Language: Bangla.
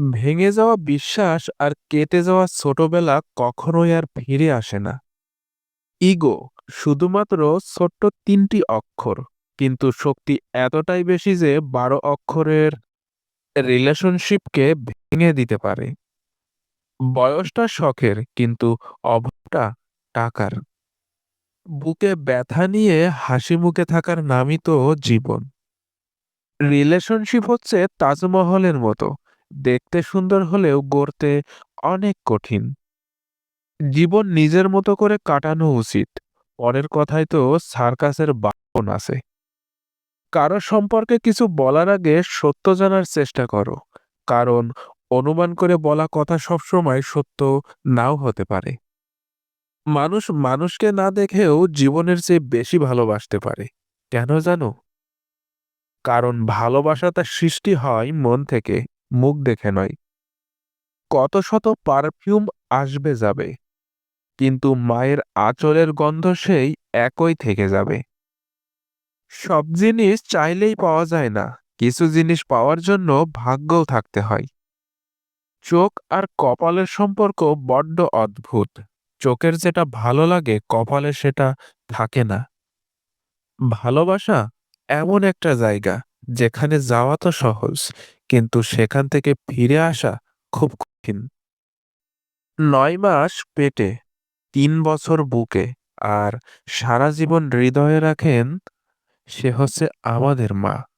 ভেঙে যাওয়া বিশ্বাস আর কেটে যাওয়া ছোটবেলা কখনোই আর ফিরে আসে না। ইগো শুধুমাত্র ছোট্ট তিনটি অক্ষর, কিন্তু শক্তি এতটাই বেশি যে বারো অক্ষরের রিলেশনশিপকে ভেঙে দিতে পারে। বয়সটা শখের, কিন্তু অভাবটা টাকার। বুকে ব্যথা নিয়ে হাসি মুখে থাকার নামই তো জীবন। রিলেশনশিপ হচ্ছে তাজমহলের মতো দেখতে সুন্দর হলেও গড়তে অনেক কঠিন। জীবন নিজের মতো করে কাটানো উচিত। পরের কথায় তো সার্কাসের বাপন আছে। কারও সম্পর্কে কিছু বলার আগে সত্য জানার চেষ্টা করো। কারণ অনুমান করে বলা কথা সবসময় সত্য নাও হতে পারে। মানুষ মানুষকে না দেখেও জীবনের চেয়ে বেশি ভালোবাসতে পারে। কেন জানো? কারণ ভালোবাসাটা সৃষ্টি হয় মন থেকে। মুখ দেখে নয়। কত শত পারফিউম আসবে যাবে, কিন্তু মায়ের আঁচলের গন্ধ সেই একই থেকে যাবে। সব জিনিস চাইলেই পাওয়া যায় না, কিছু জিনিস পাওয়ার জন্য ভাগ্যও থাকতে হয়। চোখ আর কপালের সম্পর্ক বড্ড অদ্ভুত, চোখের যেটা ভালো লাগে, কপালে সেটা থাকে না। ভালোবাসা এমন একটা জায়গা যেখানে যাওয়া তো সহজ, কিন্তু সেখান থেকে ফিরে আসা খুব কঠিন। নয় মাস পেটে, তিন বছর বুকে, আর সারা জীবন হৃদয়ে রাখেন, সে হচ্ছে আমাদের মা।